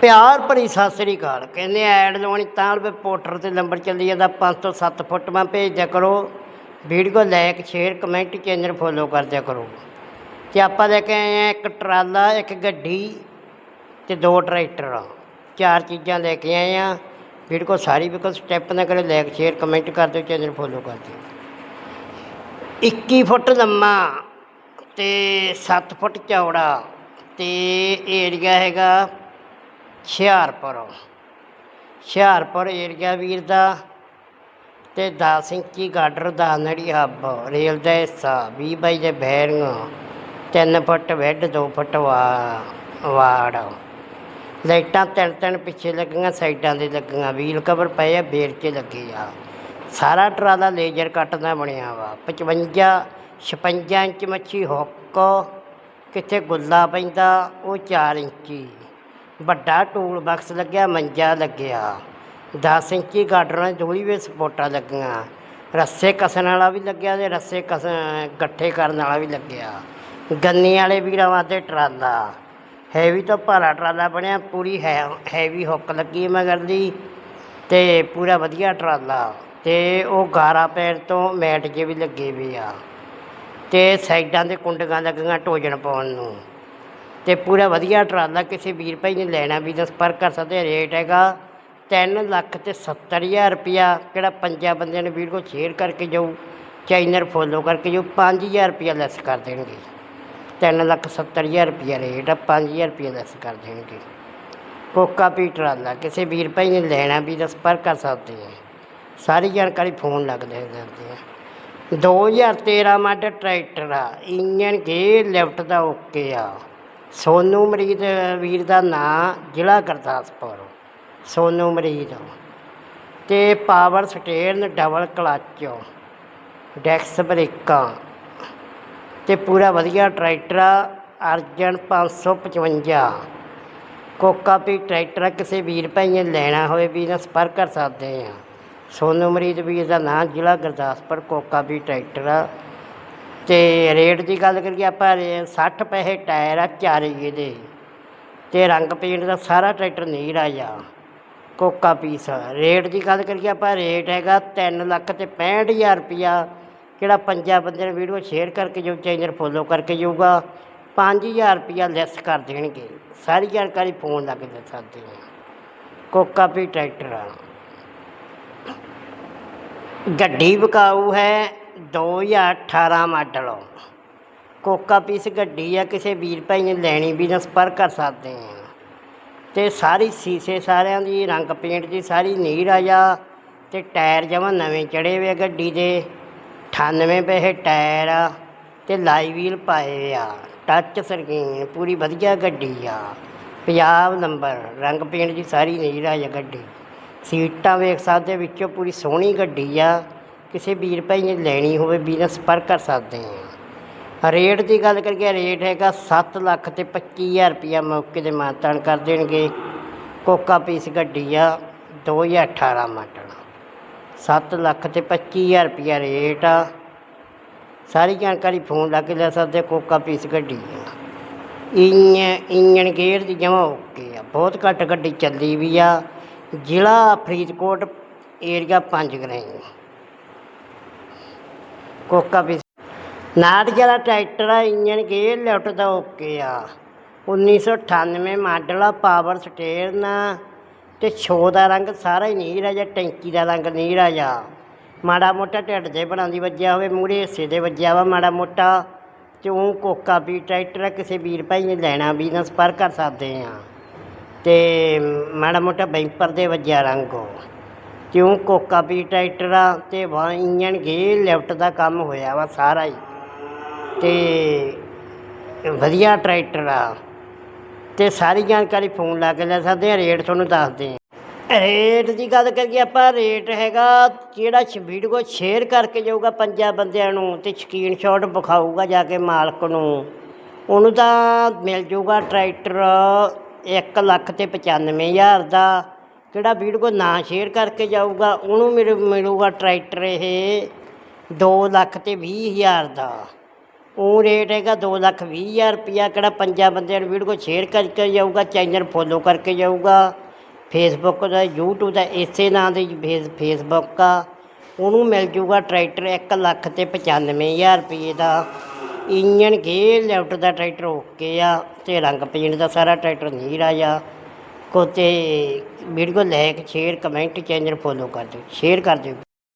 ਪਿਆਰ ਭਰੀ ਸਤਿ ਸ੍ਰੀ ਅਕਾਲ। ਕਹਿੰਦੇ ਐਡ ਲਾਉਣੀ ਤਾਂ ਰੁਪਏ ਪੋਟਰ ਤੇ ਨੰਬਰ ਚੱਲੀ ਜਾਂਦਾ 5 ਤੋਂ 7 ਫੁੱਟ ਮੈਂ ਭੇਜਦਿਆਂ ਕਰੋ। Video like, share, comment channel follow ਕਰ ਦਿਆ ਕਰੋ। ਤੇ ਆਪਾਂ ਲੈ ਕੇ ਆਏ ਆ ਇੱਕ ਟਰਾਲਾ, ਇੱਕ ਗੱਡੀ ਤੇ ਦੋ ਟਰੈਕਟਰ। ਚਾਰ ਚੀਜ਼ਾਂ ਲੈ ਕੇ ਆਏ ਆ। ਵੀਡੀਓ ਸਾਰੀ ਵੀ ਕੋਈ ਸਟੈਪ ਨਾ ਕਰੇ, ਲਾਇਕ, ਸ਼ੇਅਰ, ਕਮੈਂਟ ਕਰ ਦਿਓ, ਚੈਨਲ ਫੋਲੋ ਕਰ ਦਿਓ। 21 ਫੁੱਟ ਲੰਮਾ ਤੇ 7 ਫੁੱਟ ਚੌੜਾ ਤੇ ਏਰੀਆ ਹੈਗਾ ਹੁਸ਼ਿਆਰਪੁਰ। ਹੁਸ਼ਿਆਰਪੁਰ ਏਰੀਆ ਵੀਰ ਦਾ ਤੇ 10 ਇੰਚੀ ਗਾਡਰ ਦਾ ਨੜੀ ਹੱਬ। ਰੇਲ ਦਾ ਹਿੱਸਾ 20 ਬਾਈ ਦੇ ਬੈਰਿੰਗ 3 ਫੁੱਟ ਬੈੱਡ 2 ਫੁੱਟ ਵਾ, ਵਾੜ। ਲਾਈਟਾਂ ਤਿੰਨ ਤਿੰਨ ਪਿੱਛੇ ਲੱਗੀਆਂ, ਸਾਈਡਾਂ ਦੇ ਲੱਗੀਆਂ, ਵੀਲ ਕਵਰ ਪਏ ਆ, ਬੇਰ 'ਚ ਲੱਗੇ ਆ। ਸਾਰਾ ਟਰਾਲਾ ਲੇਜ਼ਰ ਕੱਟ ਦਾ ਬਣਿਆ ਵਾ। 55 56 ਇੰਚ ਮੱਛੀ ਹੁੱਕ, ਕਿੱਥੇ ਗੁੱਲਾ ਪੈਂਦਾ, ਉਹ 4 ਇੰਚੀ। ਵੱਡਾ ਟੂਲ ਬਾਕਸ ਲੱਗਿਆ, ਮੰਜਾ ਲੱਗਿਆ। 10 ਇੰਚੀ ਗਾਡਰਾਂ ਦੋਲੀ ਵਿੱਚ ਸਪੋਰਟਾਂ ਲੱਗੀਆਂ। ਰੱਸੇ ਕਸਣ ਵਾਲਾ ਵੀ ਲੱਗਿਆ ਤੇ ਰੱਸੇ ਕਸ ਇਕੱਠੇ ਕਰਨ ਵਾਲਾ ਵੀ ਲੱਗਿਆ। ਗੰਨੇ ਵਾਲੇ ਵੀਰਾਂ ਵਾਸਤੇ ਟਰਾਲਾ। ਹੈਵੀ ਤੋਂ ਭਾਰਾ ਟਰਾਲਾ ਬਣਿਆ, ਪੂਰੀ ਹੈ ਹੈਵੀ ਹੁੱਕ ਲੱਗੀ ਮਗਰ ਦੀ ਤੇ ਪੂਰਾ ਵਧੀਆ ਟਰਾਲਾ। ਤੇ ਉਹ ਗਾਰਾ ਪੈਰ ਤੋਂ ਮੈਟ ਜੇ ਵੀ ਲੱਗੇ ਵੀ ਆ। ਤੇ ਸਾਈਡਾਂ ਦੇ ਕੁੰਡੀਆਂ ਲੱਗੀਆਂ ਟੋਜਣ ਪਾਉਣ ਨੂੰ। ਤੇ ਪੂਰਾ ਵਧੀਆ ਟਰਾਲਾ ਕਿਸੇ ਵੀਰ ਭਾਈ ਨੇ ਲੈਣਾ ਵੀ ਤਾਂ ਸੰਪਰਕ ਕਰ ਸਕਦੇ ਰੇਟ ਹੈਗਾ 3 ਲੱਖ ਤੇ 70000 ਰੁਪਿਆ ਕਿਹੜਾ ਪੰਜਾਂ ਬੰਦਿਆਂ ਨੇ ਵੀਡੀਓ ਸ਼ੇਅਰ ਕਰਕੇ ਜਾਊ ਚੈਨਲ ਫੋਲੋ ਕਰਕੇ ਜਾਊ 5000 ਰੁਪਿਆ ਲੈਸ ਕਰ ਦੇਣਗੇ। 3 ਲੱਖ 70000 ਰੁਪਿਆ ਰੇਟ ਆ 5000 ਰੁਪਿਆ ਲੈਸ ਕਰ ਦੇਣਗੇ। ਕੋਕਾ ਪੀ ਟਰਾਲਾ ਕਿਸੇ ਵੀਰ ਭਾਈ ਨੇ ਲੈਣਾ ਵੀ ਤਾਂ ਸੰਪਰਕ ਕਰ ਸਕਦੇ ਆ ਸਾਰੀ ਜਾਣਕਾਰੀ ਫੋਨ ਲੱਗਦੇ ਦਿੰਦੇ ਆ। 2013 ਮਾਡਲ ਟਰੈਕਟਰ ਆ ਇੰਜਨ ਗੇਅਰ ਲਿਫਟ ਦਾ ਓਕੇ ਆ। ਸੋਨੂ ਮਰੀਦ ਵੀਰ ਦਾ ਨਾਂ ਜ਼ਿਲ੍ਹਾ ਗੁਰਦਾਸਪੁਰ, ਸੋਨੂ ਮਰੀਦ। ਤੇ ਪਾਵਰ ਸਟੇਰਨ ਡਬਲ ਕਲੱਚ ਡੈਕਸ ਬ੍ਰੇਕਾਂ। ਤੇ ਪੂਰਾ ਵਧੀਆ ਟਰੈਕਟਰ ਆ, ਅਰਜਨ 555 ਕੋਕਾ ਵੀ ਟਰੈਕਟਰ ਕਿਸੇ ਵੀਰ ਭਾਈ ਨੇ ਲੈਣਾ ਹੋਵੇ, ਵੀ ਨਾਲ ਸੰਪਰਕ ਕਰ ਸਕਦੇ ਆ। ਸੋਨੂ ਮਰੀਦ ਵੀਰ ਦਾ ਨਾਂ ਜ਼ਿਲ੍ਹਾ ਗੁਰਦਾਸਪੁਰ, ਕੋਕਾ ਵੀ ਟਰੈਕਟਰ ਆ। ਤੇ ਰੇਟ ਦੀ ਗੱਲ ਕਰੀਏ ਆਪਾਂ ਰੇ- 60 ਪੈਸੇ ਟਾਇਰ ਆ ਚਾਰੇ ਇਹਦੇ ਤੇ ਰੰਗ ਪੇਂਟ ਦਾ ਸਾਰਾ ਟਰੈਕਟਰ ਨਹੀਂ ਰਾਜਾ ਕੋਕਾ ਪੀਸ ਰੇਟ ਦੀ ਗੱਲ ਕਰੀਏ ਆਪਾਂ, ਰੇਟ ਹੈਗਾ 3 ਲੱਖ ਤੇ 65000 ਰੁਪਿਆ ਕਿਹੜਾ ਪੰਜਾਂ ਬੰਦੇ ਨੇ ਵੀਡੀਓ ਸ਼ੇਅਰ ਕਰਕੇ ਜੋ ਚੈਨਲ ਫੋਲੋ ਕਰਕੇ ਜਾਊਗਾ। 5000 ਰੁਪਿਆ ਲੈਸ ਕਰ ਦੇਣਗੇ। ਸਾਰੀ ਜਾਣਕਾਰੀ ਫੋਨ ਲਾ ਕੇ ਦੇ ਸਕਦੇ ਹੋ। ਕੋਕਾ ਪੀ ਟਰੈਕਟਰ ਆ। ਗੱਡੀ ਵਿਕਾਊ ਹੈ 2018 ਮਾਡਲ। ਕੋਕਾ ਪੀਸ ਗੱਡੀ ਆ, ਕਿਸੇ ਵੀਰ ਭਾਈ ਨੇ ਲੈਣੀ ਵੀ ਨਾ ਸੰਪਰਕ ਕਰ ਸਕਦੇ ਆ। ਤੇ ਸਾਰੀ ਸੀਸੇ ਸਾਰਿਆਂ ਦੀ, ਰੰਗ ਪੇਂਟ ਦੀ ਸਾਰੀ ਨੀਰ ਆ ਜਾ ਤੇ ਟਾਇਰ ਜਮਾਂ ਨਵੇਂ ਚੜੇ ਹੋਏ ਆ ਗੱਡੀ ਦੇ। 98 ਪੈਸੇ ਟਾਇਰ ਆ ਤੇ ਲਾਈ ਵੀਲ ਪਾਏ ਆ। ਟੱਚ ਸਕਰੀਨ ਪੂਰੀ ਵਧੀਆ ਗੱਡੀ ਆ। ਪੰਜਾਬ ਨੰਬਰ, ਰੰਗ ਪੇਂਟ ਦੀ ਸਾਰੀ ਨੀਰ ਆ ਜਾ ਗੱਡੀ। ਸੀਟਾਂ ਵੇਖ ਸਕਦੇ ਵਿੱਚੋਂ ਪੂਰੀ ਸੋਹਣੀ ਗੱਡੀ ਆ। ਕਿਸੇ ਵੀਰ ਭਾਈ ਨੇ ਲੈਣੀ ਹੋਵੇ ਵੀ ਨਾਲ ਸੰਪਰਕ ਕਰ ਸਕਦੇ ਹਾਂ। ਰੇਟ ਦੀ ਗੱਲ ਕਰੀਏ ਰੇਟ ਹੈਗਾ 7 ਲੱਖ ਤੇ 25000 ਰੁਪਇਆ ਮੌਕੇ ਦੇ ਮਾਨਤਾਨ ਕਰ ਦੇਣਗੇ। ਕੋਕਾ ਪੀਸ ਗੱਡੀ ਆ 2018 ਮਾਡਲ 7 ਲੱਖ ਤੇ 25000 ਰੁਪਇਆ ਰੇਟ ਆ। ਸਾਰੀ ਜਾਣਕਾਰੀ ਫੋਨ ਲਾ ਕੇ ਲੈ ਸਕਦੇ ਕੋਕਾ ਪੀਸ ਗੱਡੀ ਆ। ਇੰਜਨ ਇੰਜਨ ਗੇਅਰ ਦੀ ਜਮਾ ਓਕੇ ਆ। ਬਹੁਤ ਘੱਟ ਗੱਡੀ ਚੱਲੀ ਵੀ ਆ। ਜ਼ਿਲ੍ਹਾ ਫਰੀਦਕੋਟ ਏਰੀਆ ਪੰਜ ਗਰਾਈ ਕੋਕਾ ਪੀਸ ਨਾਟ ਜਿਹੜਾ ਟਰੈਕਟਰ ਆ ਇੰਜਨ ਗੇਅਰ ਲਿਫਟ ਦਾ ਓਕੇ ਆ। 1998 ਮਾਡਲ ਆ, ਪਾਵਰ ਸਟੇਰਨ ਆ ਤੇ ਛੋ ਦਾ ਰੰਗ ਸਾਰਾ ਹੀ ਨੀਰ ਆ ਜਾਂ ਟੈਂਕੀ ਦਾ ਰੰਗ ਨੀਰ ਆ ਮਾੜਾ ਮੋਟਾ ਢਿੱਡ ਦੇ ਬਣਾਉਂਦੀ ਵੱਜਿਆ ਹੋਵੇ, ਮੂਹਰੇ ਹਿੱਸੇ ਦੇ ਵੱਜਿਆ ਵਾ ਮਾੜਾ ਮੋਟਾ। ਤੇ ਉਹ ਕੋਕਾ ਵੀ ਟਰੈਕਟਰ ਆ, ਕਿਸੇ ਵੀਰ ਭਾਈ ਨੇ ਲੈਣਾ ਵੀ ਨਾ ਸੰਪਰਕ ਕਰ ਸਕਦੇ ਆ। ਤੇ ਮਾੜਾ ਮੋਟਾ ਬੈਂਪਰ ਦੇ ਵੱਜਿਆ ਰੰਗ ਉਹ। ਕਿਉਂ ਕੋਕਾ ਵੀ ਟਰੈਕਟਰ ਆ ਤੇ ਵਾ ਇੰਜਨ ਗੇਅਰ ਲਿਫਟ ਦਾ ਕੰਮ ਹੋਇਆ ਵਾ ਸਾਰਾ ਹੀ। ਅਤੇ ਵਧੀਆ ਟਰੈਕਟਰ ਆ। ਅਤੇ ਸਾਰੀ ਜਾਣਕਾਰੀ ਫੋਨ ਲਾ ਕੇ ਲੈ ਸਕਦੇ ਹਾਂ ਰੇਟ ਤੁਹਾਨੂੰ ਦੱਸਦੇ ਆ ਰੇਟ ਦੀ ਗੱਲ ਕਰੀਏ ਆਪਾਂ, ਰੇਟ ਹੈਗਾ ਜਿਹੜਾ ਵੀਡੀਓ ਸ਼ੇਅਰ ਕਰਕੇ ਜਾਊਗਾ ਪੰਜਾਂ ਬੰਦਿਆਂ ਨੂੰ ਅਤੇ ਸਕਰੀਨਸ਼ਾਟ ਵਿਖਾਊਗਾ ਜਾ ਕੇ ਮਾਲਕ ਨੂੰ। ਉਹਨੂੰ ਤਾਂ ਮਿਲ ਜਾਊਗਾ ਟਰੈਕਟਰ 1 ਲੱਖ ਤੇ 95000 ਦਾ। ਕਿਹੜਾ ਵੀਡੀਓ ਨਾ ਸ਼ੇਅਰ ਕਰਕੇ ਜਾਊਗਾ, ਉਹਨੂੰ ਮਿਲੂ- ਮਿਲੂਗਾ ਟਰੈਕਟਰ ਇਹ 2 ਲੱਖ ਤੇ 20000 ਦਾ। ਉਹ ਰੇਟ ਹੈਗਾ ਦੋ ਲੱਖ ਵੀਹ ਹਜ਼ਾਰ ਰੁਪਈਆ ਕਿਹੜਾ ਪੰਜਾਂ ਬੰਦਿਆਂ ਨੂੰ ਵੀਡੀਓ ਸ਼ੇਅਰ ਕਰਕੇ ਜਾਊਗਾ ਚੈਨਲ ਫੋਲੋ ਕਰਕੇ ਜਾਊਗਾ। ਫੇਸਬੁੱਕ ਦਾ, YouTube ਦਾ, ਇਸੇ ਨਾਂ ਦੀ ਫੇਸ ਫੇਸਬੁੱਕ ਆ। ਉਹਨੂੰ ਮਿਲ ਜੂਗਾ ਟਰੈਕਟਰ ਇੱਕ ਲੱਖ ਤੇ ਪਚਾਨਵੇਂ ਹਜ਼ਾਰ ਰੁਪਏ ਦਾ। ਇੰਜਨ ਗੇਅਰ ਲੈਫਟ ਦਾ ਟਰੈਕਟਰ ਓਕੇ ਆ, ਤੇ ਰੰਗ ਪੇਂਟ ਦਾ ਸਾਰਾ ਟਰੈਕਟਰ ਨੀਰਾ ਆ। ਕੋ ਤੇ video like share comment channel follow ਕਰ ਦਿਓ ਸ਼ੇਅਰ ਕਰ ਦਿਓ।